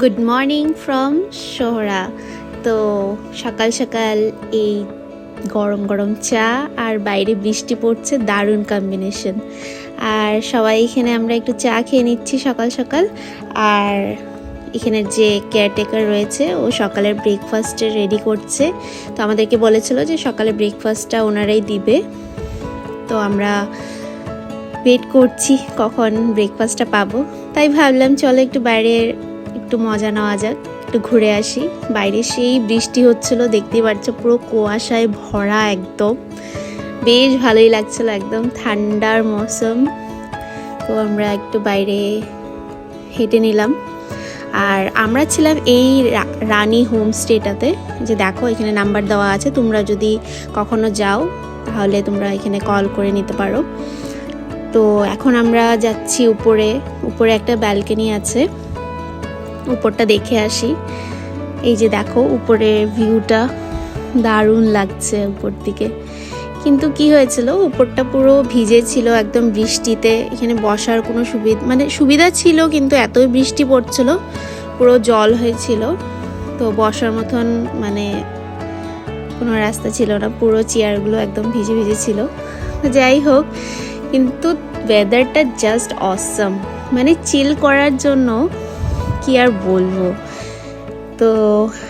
Good morning from Sohra. তো সকাল সকাল এই গরম গরম চা আর বাইরে বৃষ্টি পড়ছে, দারুণ কম্বিনেশন আর সবাই এখানে আমরা একটু চা খেয়ে নিচ্ছি সকাল সকাল। আর এখানে যে কেয়ারটেকার রয়েছে, ও সকালের ব্রেকফাস্টে রেডি করছে। তো আমাদেরকে বলেছিল যে সকালে ব্রেকফাস্টটা ওনারাই দিবে। তো আমরা ওয়েট করছি কখন ব্রেকফাস্টটা পাবো। তাই ভাবলাম চলো একটু বাইরের একটু মজা নেওয়া যাক, একটু ঘুরে আসি। বাইরে সেই বৃষ্টি হচ্ছিল, দেখতেই পাচ্ছ পুরো কুয়াশায় ভরা একদম। বেশ ভালোই লাগছিল একদম, ঠান্ডার মৌসুম। তো আমরা একটু বাইরে হেঁটে নিলাম। আর আমরা ছিলাম এই রানী হোমস্টেটাতে, যে দেখো এখানে নাম্বার দেওয়া আছে, তোমরা যদি কখনো যাও, তাহলে তোমরা এখানে কল করে নিতে পারো। তো এখন আমরা যাচ্ছি উপরে উপরে একটা ব্যালকনি আছে। উপরটা দেখে আসি। এই যে দেখো উপরের ভিউটা দারুণ লাগছে উপর দিকে। কিন্তু কি হয়েছিল, উপরটা পুরো ভিজে ছিল, একদম বৃষ্টিতে। এখানে বসার কোনো সুবিধা মানে সুবিধা ছিল, কিন্তু এতই বৃষ্টি পড়ছিল, পুরো জল হয়েছিল। তো বসার মতন মানে কোনো রাস্তা ছিল না, পুরো চেয়ারগুলো একদম ভিজে ভিজে ছিল। যাই হোক, কিন্তু ওয়েদারটা জাস্ট অসম মানে চিল করার জন্য কি আর বলব? তো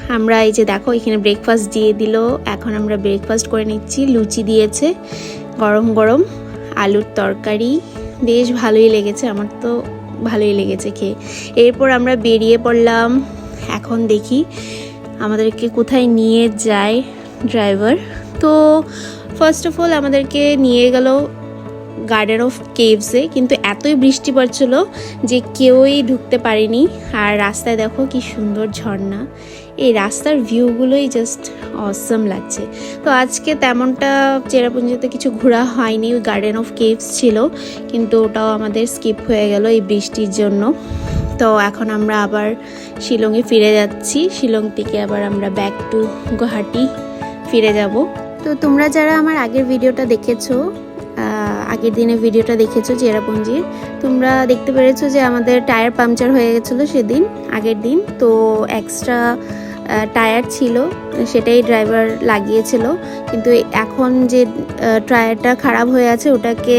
আমরা এই যে দেখো, এখানে ব্রেকফাস্ট দিয়ে দিল। এখন আমরা ব্রেকফাস্ট করে নিচ্ছি। লুচি দিয়েছে, গরম গরম। আলুর তরকারি। বেশ ভালোই লেগেছে, আমার তো ভালোই লেগেছে খেয়ে। এরপর আমরা বেরিয়ে পড়লাম। এখন দেখি আমাদেরকে কোথায় নিয়ে যায় ড্রাইভার তো ফার্স্ট অফ অল আমাদেরকে নিয়ে গেল গার্ডেন অফ কেভসে কিন্তু এতই বৃষ্টি পড়ছিল যে কেউই ঢুকতে পারেনি। আর রাস্তায় দেখো কি সুন্দর ঝর্ণা। এই রাস্তার ভিউগুলোই জাস্ট অসম লাগছে। তো আজকে তেমনটা চেরাপুঞ্জিতে কিছু ঘোরা হয়নি, ওই গার্ডেন অফ কেভস ছিল, কিন্তু ওটাও আমাদের স্কিপ হয়ে গেল এই বৃষ্টির জন্য। তো এখন আমরা আবার শিলংয়ে ফিরে যাচ্ছি। শিলং থেকে আবার আমরা ব্যাক টু গুয়াহাটি ফিরে যাব। তো তোমরা যারা আমার আগের ভিডিওটা দেখেছ আগের দিনে ভিডিওটা দেখেছ চেরাপুঞ্জির। তোমরা দেখতে পেরেছ যে আমাদের টায়ার পাংচার হয়ে গেছিল সেদিন, আগের দিন। তো এক্সট্রা টায়ার ছিল, সেটাই ড্রাইভার লাগিয়েছিল। কিন্তু এখন যে টায়ারটা খারাপ হয়ে আছে ওটাকে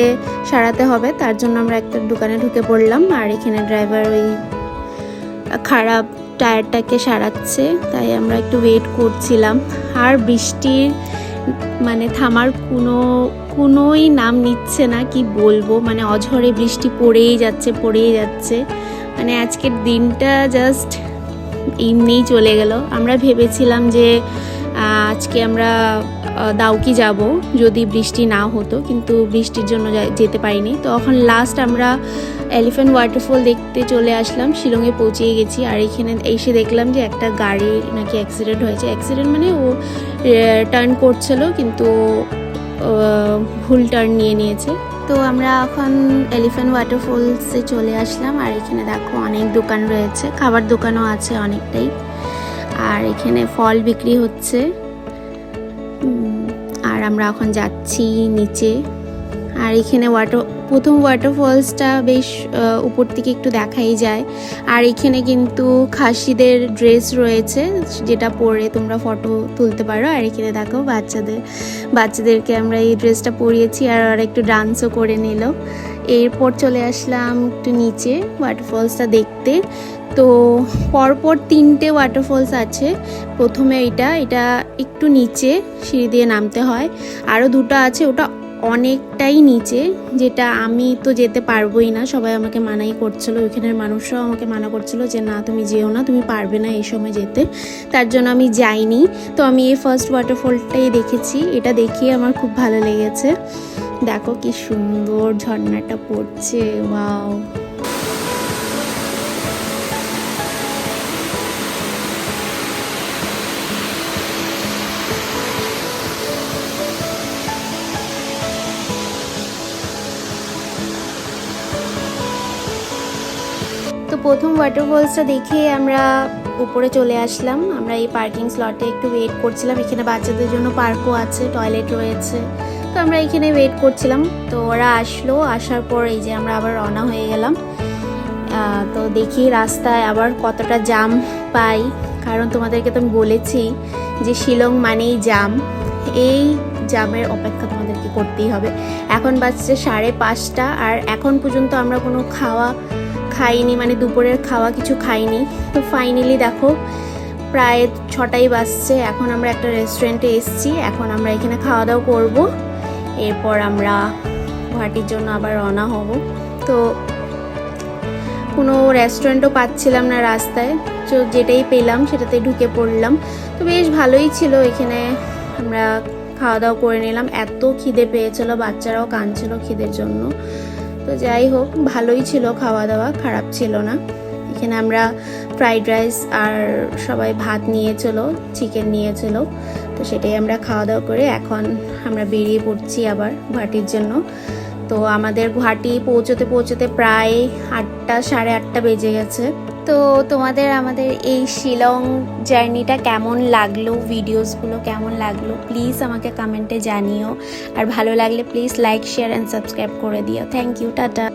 সারাতে হবে। তার জন্য আমরা একটা দোকানে ঢুকে পড়লাম আর এখানে ড্রাইভার ওই খারাপ টায়ারটাকে সারাচ্ছে। তাই আমরা একটু ওয়েট করছিলাম। আর বৃষ্টির মানে থামার কোনো কোনোই নাম নিচ্ছে না, কি বলব? মানে অঝরে বৃষ্টি পড়েই যাচ্ছে পড়েই যাচ্ছে। মানে আজকের দিনটা জাস্ট এমনিই চলে গেল। আমরা ভেবেছিলাম যে আজকে আমরা দাউকি যাব, যদি বৃষ্টি না হতো। কিন্তু বৃষ্টির জন্য যেতে পারিনি। তো এখন লাস্ট আমরা এলিফ্যান্ট ওয়াটারফল দেখতে চলে আসলাম, শিলংয়ে পৌঁছে গেছি। আর এখানে এসে দেখলাম যে একটা গাড়ি নাকি অ্যাক্সিডেন্ট হয়েছে। অ্যাক্সিডেন্ট মানে ও টার্ন করছিল, কিন্তু ভুল টার্ন নিয়ে নিয়েছে। তো আমরা এখন এলিফ্যান্ট ওয়াটারফলসে চলে আসলাম, আর এখানে দেখো অনেক দোকান রয়েছে। খাবার দোকানও আছে অনেকটাই। আর এখানে ফল বিক্রি হচ্ছে। আর আমরা এখন যাচ্ছি নিচে। আর এখানে ওয়াটার প্রথম ওয়াটারফলসটা বেশ উপর থেকে একটু দেখাই যায়। আর এখানে কিন্তু খাসিদের ড্রেস রয়েছে, যেটা পরে তোমরা ফটো তুলতে পারো। আর এখানে দেখো বাচ্চাদের, বাচ্চাদেরকে আমরা এই ড্রেসটা পরিয়েছি আর ওরা একটু ডান্সও করে নিল। এরপর চলে আসলাম একটু নিচে ওয়াটারফলসটা দেখতে। তো পরপর তিনটে ওয়াটারফলস আছে। প্রথমে এটা এটা একটু নিচে সিঁড়ি দিয়ে নামতে হয়। আরও দুটো আছে, ওটা অনেকটাই নিচে, যেটা আমি তো যেতে পারবোই না। সবাই আমাকে মানাই করছিল, ওইখানের মানুষরাও আমাকে মানা করছিল যে, না, তুমি যেও না, তুমি পারবে না এই সময় যেতে। তার জন্য আমি যাইনি। তো আমি এই ফার্স্ট ওয়াটারফলটাই দেখেছি। এটা দেখিয়ে আমার খুব ভালো লেগেছে। দেখো কি সুন্দর ঝর্ণাটা পড়ছে। ওয়াও! প্রথম ওয়াটারফলসটা দেখে আমরা উপরে চলে আসলাম। আমরা এই পার্কিং স্লটে একটু ওয়েট করছিলাম। এখানে বাচ্চাদের জন্য পার্কও আছে টয়লেট রয়েছে। তো আমরা এখানে ওয়েট করছিলাম। তো ওরা আসলো। আসার পর এই যে আমরা আবার রওনা হয়ে গেলাম। তো দেখি রাস্তায় আবার কতটা জাম পাই। কারণ তোমাদেরকে তো আমি বলেছি যে শিলং মানেই জাম এই জামের অপেক্ষা তোমাদেরকে করতেই হবে। এখন বাজছে সাড়ে পাঁচটা। আর এখন পর্যন্ত আমরা কোনো খাওয়া খাইনি মানে দুপুরের খাওয়া কিছু খাইনি। তো ফাইনালি দেখো, প্রায় ছটাই বাজছে, এখন আমরা একটা রেস্টুরেন্টে এসেছি, এখন আমরা এখানে খাওয়া দাওয়া করব। এরপর আমরা গুয়াহাটির জন্য আবার রওনা হব। তো কোনো রেস্টুরেন্টও পাচ্ছিলাম না রাস্তায়, তো যেটাই পেলাম সেটাতে ঢুকে পড়লাম। তো বেশ ভালোই ছিল, এখানে আমরা খাওয়া দাওয়া করে নিলাম। এত খিদে পেয়েছিল, বাচ্চারাও কাঁদছিল খিদের জন্য। তো যাই হোক, ভালোই ছিল খাওয়া দাওয়া খারাপ ছিল না। এখানে আমরা ফ্রাইড রাইস আর সবাই ভাত নিয়েছিল চিকেন নিয়েছিল। তো সেটাই আমরা খাওয়া দাওয়া করে এখন আমরা বেরিয়ে পড়ছি আবার ঘাটির জন্য। তো আমাদের গুয়াহাটি পৌঁছতে পৌঁছতে প্রায় আটটা, সাড়ে আটটা বেজে গেছে। তো তোমাদের আমাদের এই শিলং জার্নিটা কেমন লাগল? ভিডিওসগুলো কেমন লাগল? প্লিজ আমাকে কমেন্টে জানিও। আর ভালো লাগলে please like, share and subscribe করে দিও। Thank you tata.